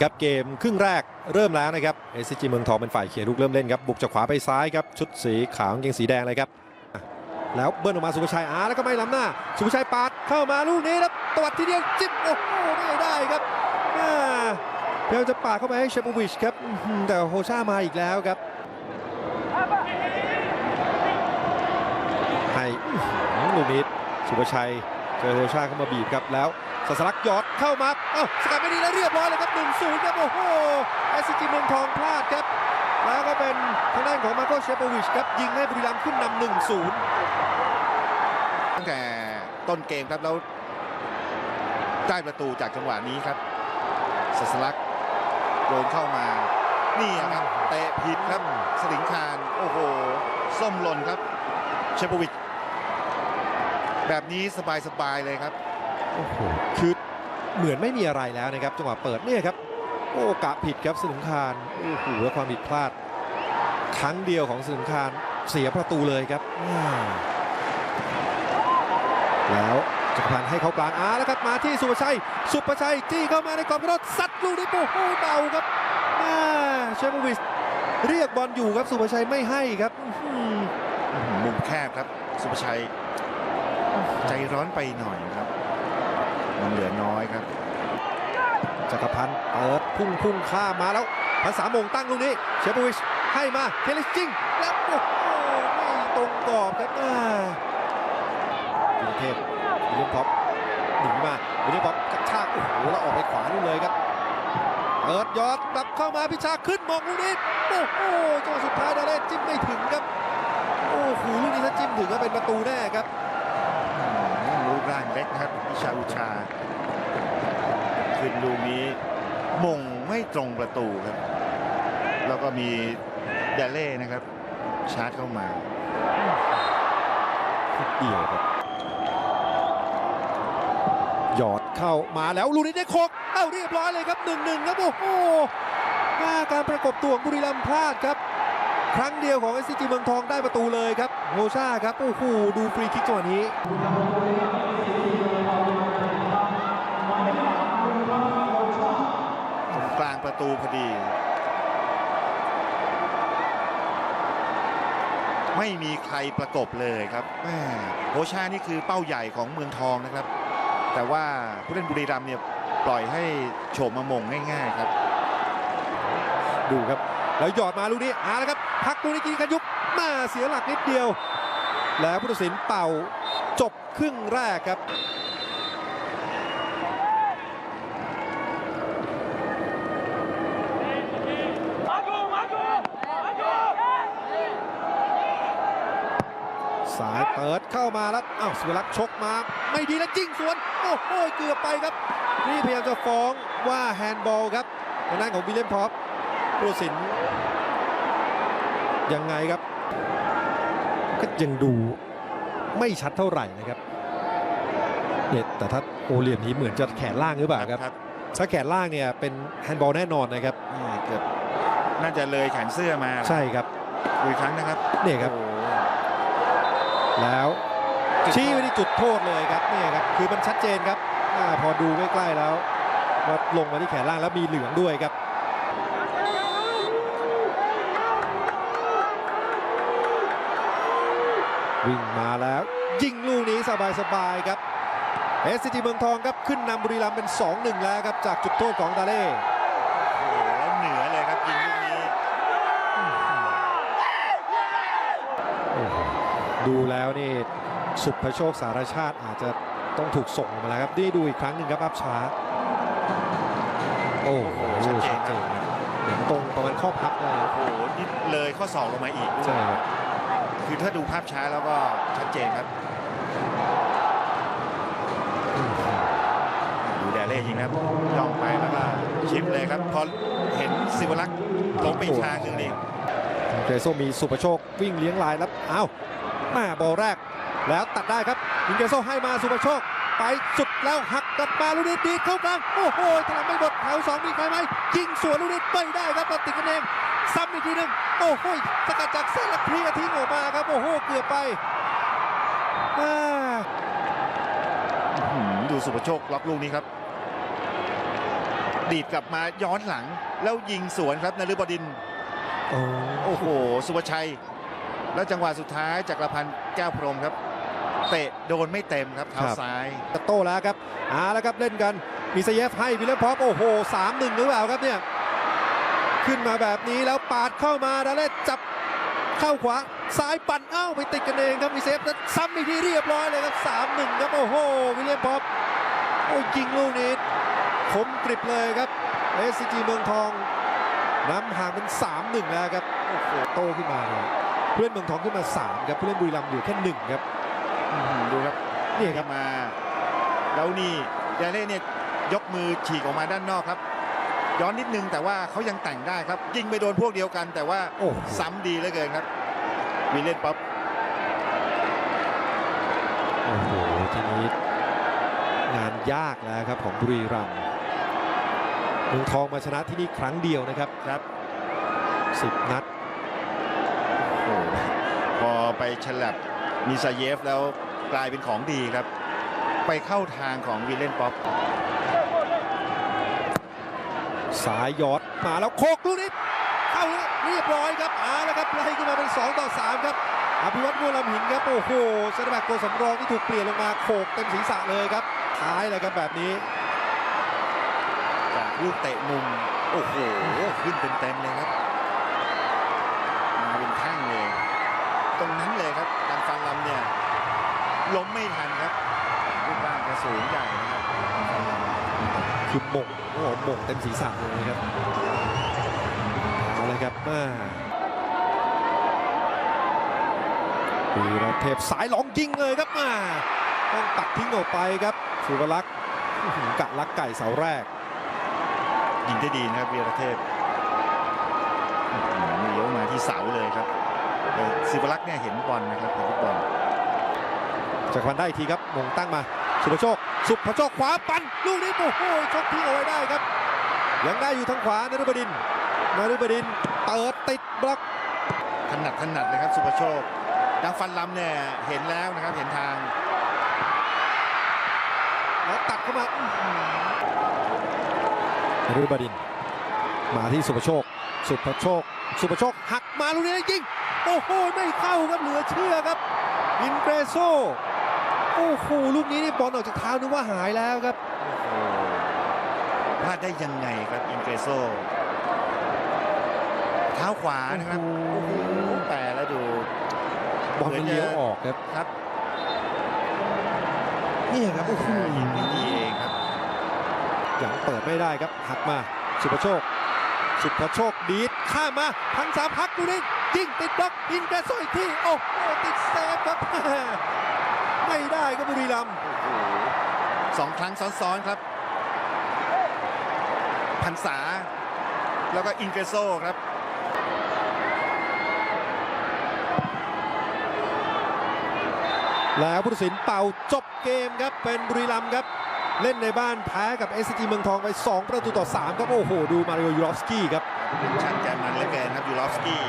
นะครับเกมครึ่งแรกเริ่มแล้วนะครับเอสจีเมืองทองเป็นฝ่ายเขียนลูกเริ่มเล่นครับบุกจากขวาไปซ้ายครับชุดสีขาวกางเกงสีแดงเลยครับแล้วเบิ้ลออกมาสุภาชัยอาแล้วก็ไม่ล้ำหน้าสุภาชัยปาดเข้ามาลูกนี้แล้วตวัดทีเดียวจิ้มโอ้โหไม่ได้ครับอ่าพยายามจะปาดเข้าไปให้เชฟวิชครับแต่โฮชามาอีกแล้วครับให้ลูกนี้สุภาชัย เจอโฮชาเข้ามาบีบครับแล้วสัสลักยอดเข้ามาเอ้าสกัดไม่ดีแล้วเรียบร้อยเลยครับ1-0ครับโอ้โหเอสจีเมืองทองพลาดครับแล้วก็เป็นทางด้านของมาโกเชปวิชครับยิงให้บุรีรัมย์ขึ้นนำ1-0 ตั้งแต่ต้นเกมครับแล้วได้ประตูจากจังหวะนี้ครับสัสลักโดนเข้ามานี่อะครับเตะผิดครับสลิงคารโอ้โหส้มหล่นครับเชปวิช แบบนี้สบายๆเลยครับโอ้โหคือเหมือนไม่มีอะไรแล้วนะครับจังหวะเปิดเนี่ยครับโอ้กะผิดครับสลุงคารโอ้โหแล้วความผิดพลาด ครั้งเดียวของสลุงคารเสียประตูเลยครับอ่าแล้วจักรพันธ์ให้เขากลางอาแล้วครับมาที่สุภชัย สุภชัยจี้เข้ามาในกรอบกระโดดซัดลูกนี้โอ้โหเบาครับอ่าเชฟวิชเรียกบอลอยู่ครับสุภชัยไม่ให้ครับอื้อหือมุมแคบครับ สุภชัย ใจร้อนไปหน่อยครับ มันเหลือน้อยครับ จักรพันธ์เปิดพุ่งพุ่งข้ามาแล้วภาษามงตั้งลูกนี้เชฟวิชให้มาเคลิสจิงแล้วโอ้โหไม่ตรงกรอบครับอ่าวิลเทพวิลเลียมพ็อปหนีมาวิลเลียมพ็อปกระชากโอ้โหแล้วออกไปขวานู่นเลยครับเปิดยอดกลับเข้ามาพิชาขึ้นมองลูกนี้โอ้โหจังหวะสุดท้ายดาเล่จิ้มไม่ถึงครับ โอ้โหลูกนี้ถ้าจิ้มถึงก็เป็นประตูแน่ครับ ร่างเล็กนะครับวิชาอุชา ขึ้นลูกนี้มงไม่ตรงประตูครับ แล้วก็มีเดเล่นะครับ ชาร์จเข้ามาเดี่ยวครับหยอดเข้ามาแล้วลูกนี้ได้โคกเอ้าเรียบร้อยเลยครับหนึ่งหนึ่งครับโอ้โหมาการประกบตัวของบุรีรัมย์พลาดครับ ครั้งเดียวของเอสซีเมืองทองได้ประตูเลยครับโฮชาครับ โอ้โหดูฟรีคิกจังหวะนี้ ตรงกลางประ ตูพอดี ไม่มีใครประกบเลยครับแม่โฮชานี่คือเป้าใหญ่ของเมืองทองนะครับ แต่ว่าผู้เล่นบุรีรัมย์เนี่ยปล่อยให้โฉมมามงง่าย ๆ ครับ ดูครับ แล้วหยอดมาลูกนี้อาแล้วครับ พักลูกนี้กินกันยุบมาเสียหลักนิดเดียว แล้วผู้ตัดสินเป่าจบครึ่งแรกครับ สายเปิดเข้ามาแล้วอ้าวสุรักษ์ชกมา ไม่ดีแล้วจิ้งสวน โอ้โหเกือบไปครับ นี่พยายามจะฟ้องว่าแฮนด์บอลครับทางด้านของวิลเลียมพอปผู้ตัดสินยังไงครับ ก็ยังดูไม่ชัดเท่าไหร่นะครับเนี่ยแต่ถ้าโอเหลี่ยมนี้เหมือนจะแขนล่างหรือเปล่าครับครับถ้าแขนล่างเนี่ยเป็นแฮนด์บอลแน่นอนนะครับนี่เกือบน่าจะเลยแขนเสื้อมา ใช่ครับดูอีกครั้งนะครับเนี่ยครับโอ้โห แล้วชี้ไปที่จุดโทษเลยครับเนี่ยครับคือมันชัดเจนครับอพอดูใกล้ๆแล้วว่าลงมาที่แขนล่างแล้วมีเหลืองด้วยครับวิ่งมาแล้วยิงลูกนี้สบายๆครับเอสซีเมืองทองครับขึ้นนำบุรีรัมย์เป็น 2-1 แล้วครับจากจุดโทษของดาเล่ ดูแล้วนี่สุภโชคสารชาติอาจจะต้องถูกส่งออกมาแล้วครับนี่ดูอีกครั้งหนึ่งครับอัพช้า โอ้โหชัดเจนชัดเจนครับเหมือนตรงประมาณข้อพับเลยโอ้โหนี่เลยข้อศอกลงมาอีก ใช่ครับคือถ้าดูภาพช้าแล้วก็ชัดเจนครับดูแดเล่ยิงนะครับย่องไปแล้วก็ชิปเลยครับพอเห็นสิวลักษณ์ล้มไปอีกทางหนึ่งนี่เกรโซมีสุภโชควิ่งเลี้ยงลายแล้วอ้าว แม่บอลแรก แล้วตัดได้ครับอิงเกโซให้มาสุภโชค ไปสุดแล้วหักกลับมาลูกนี้ดีดเข้ากลาง โอ้โหถลังไม่หมดแถวสองมีใครไหมยิงสวนลูกนี้ไม่ได้ครับมาติดกันเองซ้ำอีกทีหนึ่งโอ้โหสกัดจากเส้นแล้วเคลียร์ทิ้งออกมาครับ โอ้โหเกือบไปอ่าอื้อหือดูสุภโชคล็อกลูกนี้ครับ ดีดกลับมาย้อนหลัง แล้วยิงสวนครับนฤบดินทร์โอ้โอ้โห สุภชัย แล้วจังหวะสุดท้ายจักรพันธ์แก้วพรหมครับ เตะโดนไม่เต็มครับเท้าซ้ายตะโต้แล้วครับเอาแล้วครับเล่นกันมีเซเยฟให้วิลเลมพอปโอ้โหสามหนึ่งหรือเปล่าครับเนี่ยขึ้นมาแบบนี้แล้วปาดเข้ามาดาเล่จับเข้าขวาซ้ายปั่นเอ้าไปติดกันเองครับมีเซฟแล้วซ้ำอีกทีเรียบร้อยเลยครับสามหนึ่งครับโอ้โหวิลเลมพอปโอ้ยิงลูกนี้คมกริบเลยครับเอสซีจีเมืองทองนำห่างเป็นสามหนึ่งแล้วครับ โอ้โห โตขึ้นมาเลย ผู้เล่นเมืองทองขึ้นมาสามครับผู้เล่นบุรีรัมย์อยู่แค่หนึ่งครับอื้อหือดูครับนี่นี่คครัรับบมาแล้วนี่ยาเล่เนี่ยยกมือฉีกออกมาด้านนอกครับ ย้อนนิดนึงแต่ว่าเขายังแต่งได้ครับ ยิงไปโดนพวกเดียวกัน แต่ว่าโอ้โหซ้ำดีเหลือเกินครับวิลเลียนป๊อปโอ้โหทีนี้งานยากแล้วครับของบุรีรัมย์เมืองทองมาชนะที่นี่ครั้งเดียวนะครับครับ 10 นัดโอ้โหพอ ไปฉลับมิซาเยฟแล้วกลายเป็นของดีครับ ไปเข้าทางของวิลเลียนป๊อปสายยอดมาแล้วโคกลูกนี้เข้าเรียบร้อยครับเอาละครับไล่ขึ้นมาเป็น 2 ต่อ 3 ครับอภิวัตรบัวลำหินครับโอ้โหเซนเตอร์แบ็กตัวสำรองที่ถูกเปลี่ยนลงมาโขกเต็มศีรษะเลยครับท้ายเลยครับแบบนี้จากลูกเตะมุมโอ้โหขึ้นเต็มๆเลยครับ ล้มไม่ทันครับรูปร่างกระสูงใหญ่นะครับทางฟังลำคือหมงโอ้โหหมงเต็มศีรษะเลยครับเอาเลยครับมาปีระเทพสายหลองยิงเลยครับมาต้องตัดทิ้งออกไปครับสุวรักษ์อื้อหือกะลักไก่เสาแรก ยิงได้ดีนะครับวีรเทพอื้อหือเลี้ยวมาที่เสาเลยครับแต่ศิวรักษ์เนี่ยเห็นบอลนะครับเห็นลูกบอล จากรพันธ์ได้อีกทีครับมงตั้งมา สุภโชค สุภโชคขวาปั่นลูกนี้โอ้โหชกทิ้งเอาไว้ได้ครับ ยังได้อยู่ทางขวานฤบดินทร์นฤบดินทร์เปิดติดบล็อกถนัดถนัดเลยครับ สุภโชคทางฟันลำเนี่ยเห็นแล้วนะครับเห็นทางแล้วตัดเข้ามาอื้อหือนฤบดินทร์มาที่สุภโชค สุภโชค สุภโชคหักมาลูกนี้ยิง โอ้โห ไม่เข้าครับเหลือเชื่อครับ อินเกรโซโอ้โหลูกนี้นี่บอลออกจากเท้านึกว่าหายแล้วครับโอ้พลาดได้ยังไงครับอินเกรโซเท้าขวานะครับโอ้โหโอ้โหแต่แล้วดูบอลมันเลี้ยวออกครับครับนี่ครับโอ้โหยิงไม่ดีเองครับยังเปิดไม่ได้ครับหักมาสุภโชค สุภโชคดีดข้ามมาพังสามพักดูนี่ยิงติดบล็อกอินเกรโซอีกทีโอ้โหติดเซฟครับ ไม่ได้ครับบุรีรัมย์โอ้โหสองครั้งซ้อนๆครับ พันษา แล้วก็อินเกรโซครับแล้วผู้ตัดสินเป่าจบเกมครับเป็นบุรีรัมย์ครับ เล่นในบ้านแพ้กับเอสจีเมืองทองไป 2 ประตูต่อ 3 ครับ โอ้โห ดูมาริโอยูรอฟสกี้ครับช่างใจมันเหลือเกินครับยูรอฟสกี้